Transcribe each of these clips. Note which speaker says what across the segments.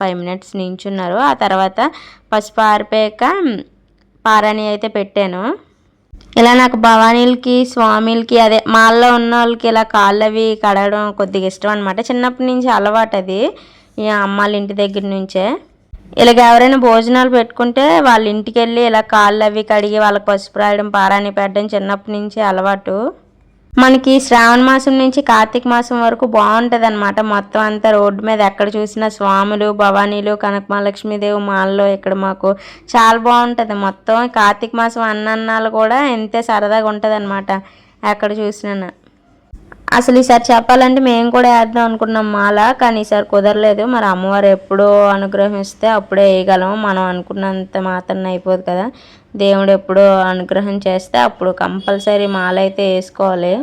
Speaker 1: Five minutes నించున్నారు. ఆ తర్వాత పసుపు ఆరిపోయాక పారాని అయితే పెట్టాను. ఇలా నాకు భవానీలకి స్వామిలకి అదే మాల్లో ఉన్న వాళ్ళకి ఇలా కాళ్ళు అవి కడగడం కొద్దిగా ఇష్టం అనమాట చిన్నప్పటి నుంచి అలవాటు అది ఈ అమ్మాళ్ళ ఇంటి దగ్గర నుంచే. ఇలాగ ఎవరైనా భోజనాలు పెట్టుకుంటే వాళ్ళ ఇంటికి వెళ్ళి ఇలా కాళ్ళు అవి కడిగి వాళ్ళకి పసుపు రాయడం పారాని పెట్టడం చిన్నప్పటి నుంచి అలవాటు. మనకి శ్రావణ మాసం నుంచి కార్తీక మాసం వరకు బాగుంటుంది అనమాట మొత్తం అంతా రోడ్డు మీద ఎక్కడ చూసినా స్వాములు భవానీలు కనకమహాలక్ష్మీదేవి మాల్లో ఇక్కడ మాకు చాలా బాగుంటుంది. మొత్తం కార్తీక మాసం అన్నన్నాలు కూడా ఎంతే సరదాగా ఉంటుంది అనమాట ఎక్కడ చూసినా. అసలు ఈసారి చెప్పాలంటే మేము కూడా వేద్దాం అనుకున్నాం మాల కానీ ఈసారి కుదరలేదు. మరి అమ్మవారు ఎప్పుడో అనుగ్రహిస్తే అప్పుడే వేయగలం మనం అనుకున్నంత మాత్రం అయిపోదు కదా. దేవుడు ఎప్పుడో అనుగ్రహం చేస్తే అప్పుడు కంపల్సరీ మాల అయితే వేసుకోవాలి.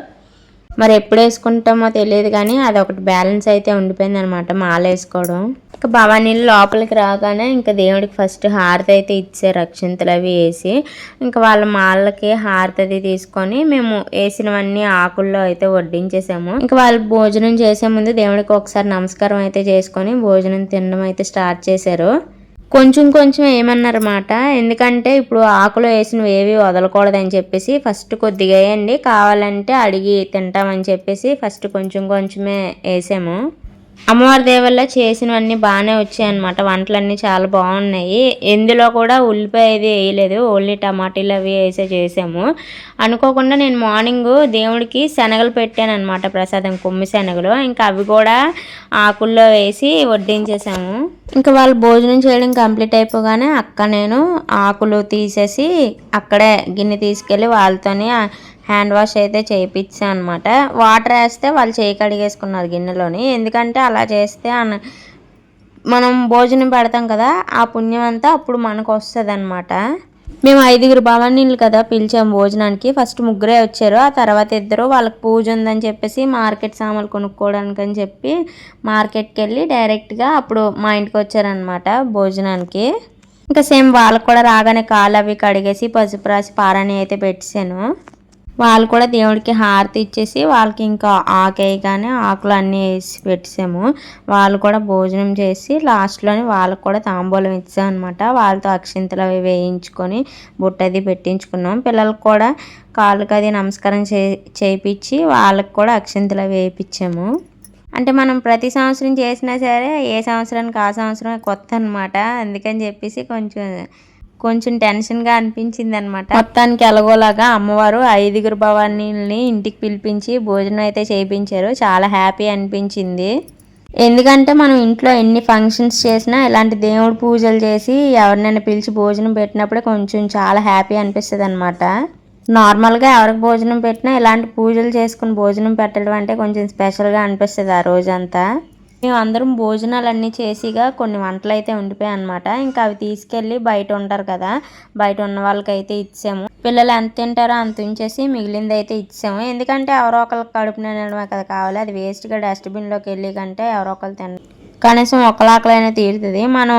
Speaker 1: మరి ఎప్పుడు వేసుకుంటామో తెలియదు కానీ అది ఒకటి బ్యాలెన్స్ అయితే ఉండిపోయింది అనమాట మాల వేసుకోవడం ఇంకా భవానీలు లోపలికి రాగానే ఇంకా దేవుడికి ఫస్ట్ హారతి అయితే ఇచ్చారు అక్షంతలు అవి వేసి. ఇంకా వాళ్ళ మాలకి హారతి అది తీసుకొని మేము వేసినవన్నీ ఆకుల్లో అయితే వడ్డించేసాము. ఇంకా వాళ్ళు భోజనం చేసే ముందు దేవుడికి ఒకసారి నమస్కారం అయితే చేసుకొని భోజనం తినడం అయితే స్టార్ట్ చేశారు. కొంచెం కొంచెం ఏమన్నారన్నమాట. ఎందుకంటే ఇప్పుడు ఆకులో వేసినవి ఏవి వదలకూడదని చెప్పేసి ఫస్ట్ కొద్దిగా వేయండి. కావాలంటే అడిగి తింటామని చెప్పేసి ఫస్ట్ కొంచెం కొంచెమే వేసాము. అమ్మవారి దేవల్ల చేసినవన్నీ బాగానే వచ్చాయి అనమాట వంటలన్నీ చాలా బాగున్నాయి. ఎందులో కూడా ఉల్లిపాయ అది వేయలేదు. ఓన్లీ టమాటీలు అవి వేసే చేసాము. అనుకోకుండా నేను మార్నింగ్ దేవుడికి శనగలు పెట్టాను అనమాట ప్రసాదం కొమ్మి శనగలు. ఇంకా అవి కూడా ఆకుల్లో వేసి వడ్డించేసాము. ఇంకా వాళ్ళు భోజనం చేయడం కంప్లీట్ అయిపోగానే అక్క నేను ఆకులు తీసేసి అక్కడే గిన్నె తీసుకెళ్ళి వాళ్ళతోనే హ్యాండ్ వాష్ అయితే చేయించాను అనమాట వాటర్ వేస్తే వాళ్ళు చేయి కడిగేసుకున్నారు గిన్నెలోని. ఎందుకంటే అలా చేస్తే మనం భోజనం పెడతాం కదా ఆ పుణ్యం అంతా అప్పుడు మనకు వస్తుంది అనమాట మేము ఐదుగురు భవానీలు కదా పిలిచాము భోజనానికి. ఫస్ట్ ముగ్గురే వచ్చారు. ఆ తర్వాత ఇద్దరు వాళ్ళకి పూజ ఉందని చెప్పేసి మార్కెట్ సామాన్లు కొనుక్కోవడానికి అని చెప్పి మార్కెట్కి వెళ్ళి డైరెక్ట్గా అప్పుడు మా ఇంటికి వచ్చారనమాట భోజనానికి. ఇంకా సేమ్ వాళ్ళకి కూడా రాగానే కాళ్ళు అవి కడిగేసి పసుపు రాసి పారాణి అయితే పెట్టాను వాళ్ళు కూడా దేవుడికి హారతి ఇచ్చేసి వాళ్ళకి ఇంకా ఆకేయగానే ఆకులు అన్నీ వేసి పెట్టేసాము. వాళ్ళు కూడా భోజనం చేసి లాస్ట్లోనే వాళ్ళకి కూడా తాంబూలం ఇచ్చాం అనమాట వాళ్ళతో అక్షింతలు అవి వేయించుకొని బుట్టది పెట్టించుకున్నాం. పిల్లలకు కూడా కాళ్ళకి అది నమస్కారం చే చేయించి వాళ్ళకి కూడా అక్షింతలు అవి వేయించాము అంటే మనం ప్రతి సంవత్సరం చేసినా సరే ఏ సంవత్సరానికి ఆ సంవత్సరం కొత్త అనమాట అందుకని చెప్పేసి కొంచెం కొంచెం టెన్షన్గా అనిపించింది అనమాట మొత్తానికి ఎలాగోలాగా అమ్మవారు ఐదుగురు భవానీల్ని ఇంటికి పిలిపించి భోజనం అయితే చేయించారు చాలా హ్యాపీ అనిపించింది. ఎందుకంటే మనం ఇంట్లో ఎన్ని ఫంక్షన్స్ చేసినా ఇలాంటి దేవుడు పూజలు చేసి ఎవరినైనా పిలిచి భోజనం పెట్టినప్పుడే కొంచెం చాలా హ్యాపీ అనిపిస్తుంది అనమాట నార్మల్గా ఎవరికి భోజనం పెట్టినా ఇలాంటి పూజలు చేసుకుని భోజనం పెట్టడం అంటే కొంచెం స్పెషల్గా అనిపిస్తుంది ఆ రోజంతా. మేము అందరం భోజనాలు అన్నీ చేసిగా కొన్ని వంటలు అయితే ఉండిపోయాయి అనమాట ఇంకా అవి తీసుకెళ్ళి బయట ఉంటారు కదా బయట ఉన్న వాళ్ళకైతే ఇచ్చాము. పిల్లలు ఎంత తింటారో అంత ఉంచేసి మిగిలింది అయితే ఇచ్చాము. ఎందుకంటే ఎవరో ఒకరికి కడుపు నిండడమే కదా కావాలి. అది వేస్ట్గా డస్ట్బిన్లోకి వెళ్ళి కంటే ఎవరో ఒకరు తిన కనీసం ఒకలాకలైనా తీరుతుంది. మనం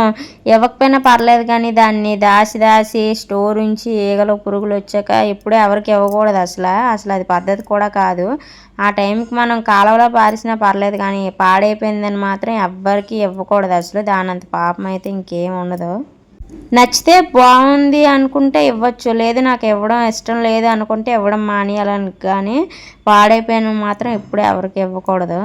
Speaker 1: ఇవ్వకపోయినా పర్లేదు కానీ దాన్ని దాసి దాసి స్టోర్ ఉంచి ఈగలు పురుగులు వచ్చాక ఎప్పుడూ ఎవరికి ఇవ్వకూడదు అసలు. అసలు అది పద్ధతి కూడా కాదు. ఆ టైంకి మనం కాలువలో పారిసినా పర్లేదు కానీ పాడైపోయిందని మాత్రం ఎవ్వరికి ఇవ్వకూడదు అసలు. దాని అంత పాపం అయితే ఇంకేం ఉండదు. నచ్చితే బాగుంది అనుకుంటే ఇవ్వచ్చు. లేదు నాకు ఇవ్వడం ఇష్టం లేదు అనుకుంటే ఇవ్వడం మానేయాలని కానీ పాడైపోయిన మాత్రం ఇప్పుడు ఎవరికి ఇవ్వకూడదు.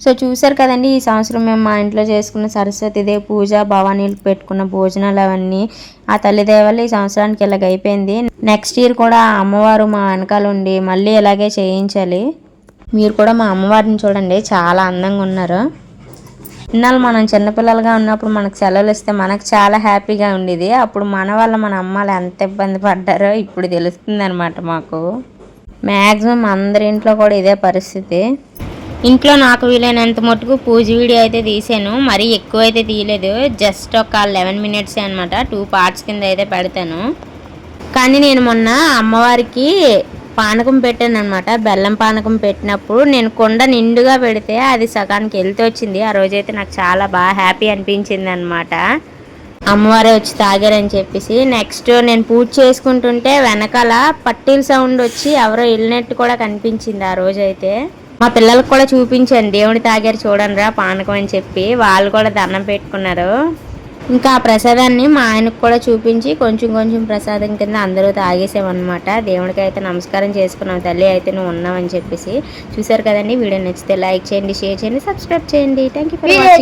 Speaker 1: సో చూసారు కదండి ఈ సంవత్సరం మేము మా ఇంట్లో చేసుకున్న సరస్వతిదే పూజ భవానీలు పెట్టుకున్న భోజనాలు అవన్నీ. ఆ తల్లిదేవాలు ఈ సంవత్సరానికి ఇలాగ అయిపోయింది. నెక్స్ట్ ఇయర్ కూడా అమ్మవారు మా వెనకాల ఉండి మళ్ళీ ఇలాగే చేయించాలి. మీరు కూడా మా అమ్మవారిని చూడండి చాలా అందంగా ఉన్నారు. ఇన్నాళ్ళు మనం చిన్నపిల్లలుగా ఉన్నప్పుడు మనకు సెలవులు ఇస్తే మనకు చాలా హ్యాపీగా ఉండేది. అప్పుడు మన వల్ల మన అమ్మాలు ఎంత ఇబ్బంది పడ్డారో ఇప్పుడు తెలుస్తుంది అనమాట మాకు. మ్యాక్సిమం అందరి ఇంట్లో కూడా ఇదే పరిస్థితి. ఇంట్లో నాకు వీలైనంత మటుకు పూజ వీడియో అయితే తీసాను మరీ ఎక్కువ అయితే తీయలేదు. జస్ట్ ఒక లెవెన్ మినిట్స్ అనమాట టూ పార్ట్స్ కింద అయితే పెడతాను. కానీ నేను మొన్న అమ్మవారికి పానకం పెట్టాను అనమాట బెల్లం పానకం పెట్టినప్పుడు నేను కొండ నిండుగా పెడితే అది సగానికి వెళ్తే వచ్చింది. ఆ రోజైతే నాకు చాలా బాగా హ్యాపీ అనిపించింది అనమాట అమ్మవారే వచ్చి తాగారని చెప్పేసి నెక్స్ట్ నేను పూజ చేసుకుంటుంటే వెనకాల పట్టీల సౌండ్ వచ్చి ఎవరో వెళ్ళినట్టు కూడా కనిపించింది ఆ రోజైతే. మా పిల్లలకు కూడా చూపించాను దేవుడి తాగారు చూడండి రా పానకం అని చెప్పి. వాళ్ళు కూడా దండం పెట్టుకున్నారు. ఇంకా ఆ ప్రసాదాన్ని మా ఆయనకు కూడా చూపించి కొంచెం కొంచెం ప్రసాదం కింద అందరూ తాగేసామన్నమాట. దేవుడికి అయితే నమస్కారం చేసుకున్నాం. తల్లి అయితే నువ్వు ఉన్నావని చెప్పేసి. చూసారు కదండి? వీడియో నచ్చితే లైక్ చేయండి షేర్ చేయండి సబ్స్క్రైబ్ చేయండి. Thank you for watching